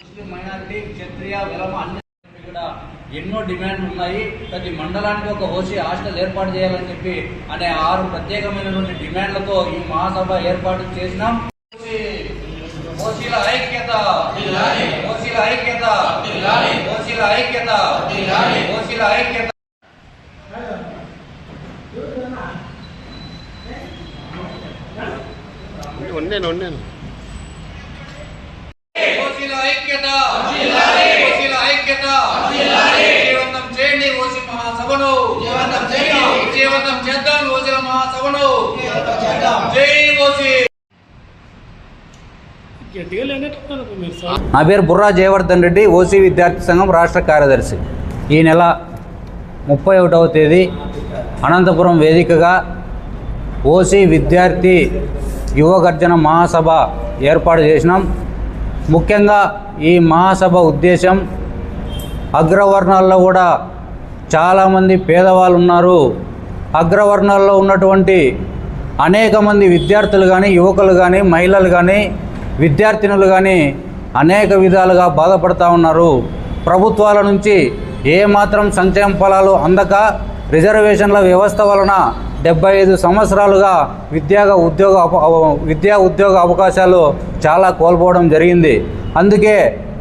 ముస్లిం minority క్షత్రియ విలమ అన్ని కూడా ఎన్నో డిమాండ్లు ఉన్నాయి ప్రతి మండలానికి ఒక హోసీ హాస్టల్ ఏర్పాటు చేయాలని చెప్పి అనే ఆరు ప్రత్యేకమైనటువంటి డిమాండ్లతో ఈ మహాసభ ఏర్పాటు చేసినాం. ఓసీల ఐక్యత ఓసీల ఐక్యత ఓసీల ఐక్యత ఓసీల ఐక్యత. ఉన్నాను ఉన్నాను ఓసీల ఐక్యత ఓసీల ఐక్యత విజయవంతం చేయండి ఓసీ మహాసభను విజయవంతం చేద్దాం. మహాసభను నా పేరు బుర్రా జయవర్ధన్ రెడ్డి ఓసీ విద్యార్థి సంఘం రాష్ట్ర కార్యదర్శి. ఈ నెల ముప్పై ఒకటవ తేదీ అనంతపురం వేదికగా ఓసీ విద్యార్థి యువ గర్జన మహాసభ ఏర్పాటు చేసినాం. ముఖ్యంగా ఈ మహాసభ ఉద్దేశం అగ్రవర్ణాల్లో కూడా చాలామంది పేదవాళ్ళు ఉన్నారు అగ్రవర్ణాల్లో ఉన్నటువంటి అనేక మంది విద్యార్థులు కానీ యువకులు కానీ మహిళలు కానీ విద్యార్థినులు కానీ అనేక విధాలుగా బాధపడుతూ ఉన్నారు. ప్రభుత్వాల నుంచి ఏమాత్రం సంక్షేమ ఫలాలు అందక రిజర్వేషన్ల వ్యవస్థ వలన డెబ్బై ఐదు సంవత్సరాలుగా విద్యా ఉద్యోగ విద్యా ఉద్యోగ అవకాశాలు చాలా కోల్పోవడం జరిగింది. అందుకే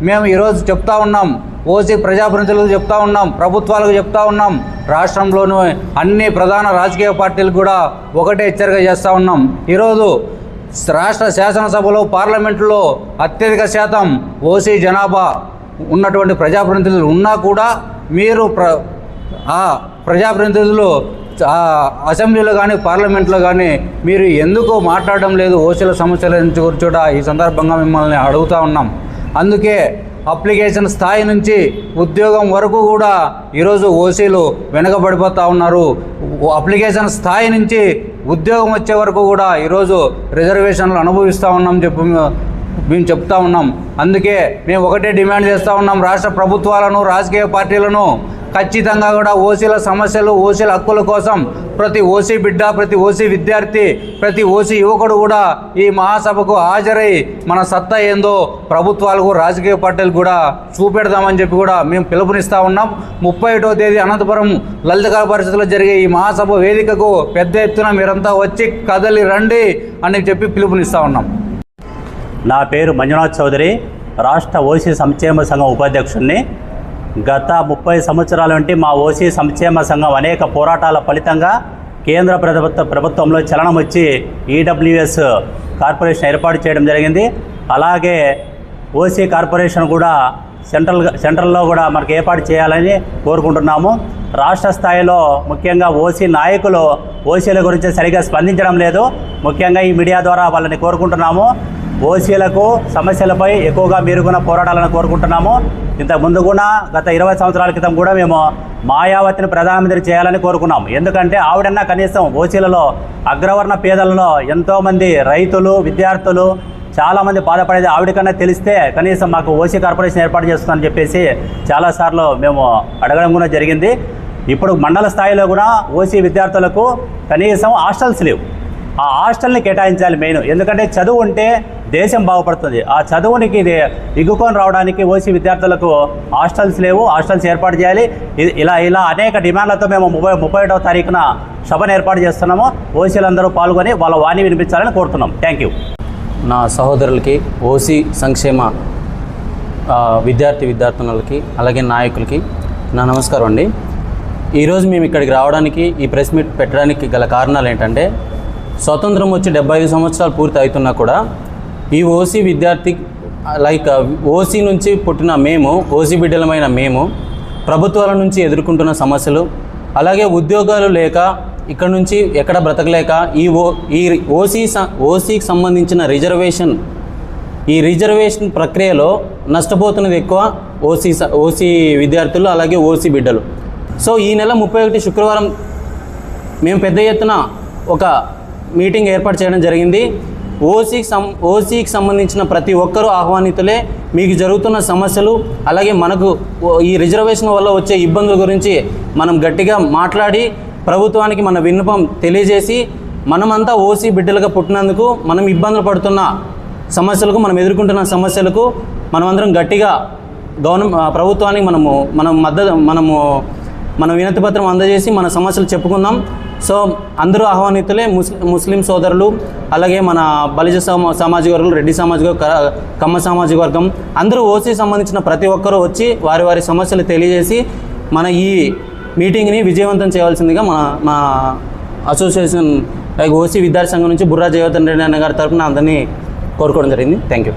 మేము ఈరోజు చెప్తా ఉన్నాం ఓసీ ప్రజాప్రతినిధులకు చెప్తా ఉన్నాం ప్రభుత్వాలకు చెప్తా ఉన్నాం రాష్ట్రంలోని అన్ని ప్రధాన రాజకీయ పార్టీలు కూడా ఒకటే హెచ్చరిక చేస్తూ ఉన్నాం. ఈరోజు రాష్ట్ర శాసనసభలో పార్లమెంటులో అత్యధిక శాతం ఓసీ జనాభా ఉన్నటువంటి ప్రజాప్రతినిధులు ఉన్నా కూడా మీరు ప్ర ఆ ప్రజాప్రతినిధులు అసెంబ్లీలో కానీ పార్లమెంట్లో కానీ మీరు ఎందుకు మాట్లాడడం లేదు? ఓసీల సమస్యల గురించి కూర్చోట ఈ సందర్భంగా మిమ్మల్ని అడుగుతా ఉన్నాం. అందుకే అప్లికేషన్ స్థాయి నుంచి ఉద్యోగం వరకు కూడా ఈరోజు ఓసీలు వెనకబడిపోతూ ఉన్నారు. అప్లికేషన్ స్థాయి నుంచి ఉద్యోగం వచ్చే వరకు కూడా ఈరోజు రిజర్వేషన్లు అనుభవిస్తూ ఉన్నాం చెప్పు మేము చెప్తా ఉన్నాం. అందుకే మేము ఒకటే డిమాండ్ చేస్తూ ఉన్నాం. రాష్ట్ర ప్రభుత్వాలను రాజకీయ పార్టీలను ఖచ్చితంగా కూడా ఓసీల సమస్యలు ఓసీల హక్కుల కోసం ప్రతి ఓసీ బిడ్డ ప్రతి ఓసీ విద్యార్థి ప్రతి ఓసీ యువకుడు కూడా ఈ మహాసభకు హాజరై మన సత్తా ఏందో ప్రభుత్వాలకు రాజకీయ పార్టీలు కూడా చూపెడదామని చెప్పి కూడా మేము పిలుపునిస్తూ ఉన్నాం. ముప్పై ఒకటో తేదీ అనంతపురం లలిత పరిస్థితుల్లో జరిగే ఈ మహాసభ వేదికకు పెద్ద ఎత్తున మీరంతా వచ్చి కదలి రండి అని చెప్పి పిలుపునిస్తూ ఉన్నాం. నా పేరు మంజునాథ్ చౌదరి రాష్ట్ర ఓసీ సంక్షేమ సంఘం ఉపాధ్యక్షుడిని. గత ముప్పై సంవత్సరాల నుండి మా ఓసీ సంక్షేమ సంఘం అనేక పోరాటాల ఫలితంగా కేంద్ర ప్రభుత్వ ప్రభుత్వంలో చలనం వచ్చి ఈడబ్ల్యూఎస్ కార్పొరేషన్ ఏర్పాటు చేయడం జరిగింది. అలాగే ఓసీ కార్పొరేషన్ కూడా సెంట్రల్ సెంట్రల్లో కూడా మనకు ఏర్పాటు చేయాలని కోరుకుంటున్నాము. రాష్ట్ర స్థాయిలో ముఖ్యంగా ఓసీ నాయకులు ఓసీల గురించి సరిగా స్పందించడం లేదు. ముఖ్యంగా ఈ మీడియా ద్వారా వాళ్ళని కోరుకుంటున్నాము. ఓసీలకు సమస్యలపై ఎక్కువగా మీరుకున్న పోరాటాలను కోరుకుంటున్నాము. ఇంత ముందు కూడా గత ఇరవై సంవత్సరాల క్రితం కూడా మేము మాయావతిని ప్రధానమంత్రి చేయాలని కోరుకున్నాం. ఎందుకంటే ఆవిడన్నా కనీసం ఓసీలలో అగ్రవర్ణ పేదలలో ఎంతోమంది రైతులు విద్యార్థులు చాలామంది బాధపడేది ఆవిడకన్నా తెలిస్తే కనీసం మాకు ఓసీ కార్పొరేషన్ ఏర్పాటు చేస్తుందని చెప్పేసి చాలాసార్లు మేము అడగడం కూడా జరిగింది. ఇప్పుడు మండల స్థాయిలో కూడా ఓసీ విద్యార్థులకు కనీసం హాస్టల్స్ లేవు. ఆ హాస్టల్ని కేటాయించాలి మెయిన్. ఎందుకంటే చదువు ఉంటే దేశం బాగుపడుతుంది. ఆ చదువునికి ఇది ఇగ్గుకొని రావడానికి ఓసీ విద్యార్థులకు హాస్టల్స్ లేవు. హాస్టల్స్ ఏర్పాటు చేయాలి. ఇలా ఇలా అనేక డిమాండ్లతో మేము ముప్పై ముప్పై ఒకటో తారీఖున సభను ఏర్పాటు చేస్తున్నాము. ఓసీలందరూ పాల్గొని వాళ్ళ వాణి వినిపించాలని కోరుతున్నాం. Thank you. నా సహోదరులకి ఓసీ సంక్షేమ విద్యార్థి విద్యార్థినులకి అలాగే నాయకులకి నా నమస్కారం అండి. ఈరోజు మేము ఇక్కడికి రావడానికి ఈ ప్రెస్ మీట్ పెట్టడానికి గల కారణాలు ఏంటంటే స్వతంత్రం వచ్చి డెబ్బై ఐదు సంవత్సరాలు పూర్తి అవుతున్నా కూడా ఈ ఓసీ విద్యార్థి లైక్ ఓసీ నుంచి పుట్టిన మేము ఓసీ బిడ్డలమైన మేము ప్రభుత్వాల నుంచి ఎదుర్కొంటున్న సమస్యలు అలాగే ఉద్యోగాలు లేక ఇక్కడ నుంచి ఎక్కడ బ్రతకలేక ఈ ఓ ఈ ఓసీ స- ఓసీకి సంబంధించిన రిజర్వేషన్ ఈ రిజర్వేషన్ ప్రక్రియలో నష్టపోతున్నది ఎక్కువ ఓసీ స- ఓసీ విద్యార్థులు అలాగే ఓసీ బిడ్డలు. సో ఈ నెల ముప్పై ఒకటి శుక్రవారం మేము పెద్ద ఎత్తున ఒక మీటింగ్ ఏర్పాటు చేయడం జరిగింది. ఓసీకి సం ఓసీకి సంబంధించిన ప్రతి ఒక్కరూ ఆహ్వానితులే. మీకు జరుగుతున్న సమస్యలు అలాగే మనకు ఈ రిజర్వేషన్ వల్ల వచ్చే ఇబ్బందుల గురించి మనం గట్టిగా మాట్లాడి ప్రభుత్వానికి మన విన్నపం తెలియజేసి మనమంతా ఓసీ బిడ్డలుగా పుట్టినందుకు మనం ఇబ్బందులు పడుతున్న సమస్యలకు మనం ఎదుర్కొంటున్న సమస్యలకు మనమందరం గట్టిగా గవర్నమెంట్ ప్రభుత్వానికి మనము మనం మద్దతు మనము మన వినతి పత్రం అందజేసి మన సమస్యలు చెప్పుకుందాం. సో అందరూ ఆహ్వానితులే ముస్ ముస్లిం సోదరులు అలాగే మన బలిజ సమా సామాజిక వర్గం రెడ్డి సామాజిక కమ్మ సామాజిక వర్గం అందరూ ఓసీ సంబంధించిన ప్రతి ఒక్కరూ వచ్చి వారి వారి సమస్యలు తెలియజేసి మన ఈ మీటింగ్ని విజయవంతం చేయవలసిందిగా మన మా అసోసియేషన్ ఓసీ విద్యార్థి సంఘం నుంచి బుర్రా జయవర్ధన్ రెడ్డి అన్న గారి తరఫున అందరినీ కోరుకోవడం జరిగింది. Thank you.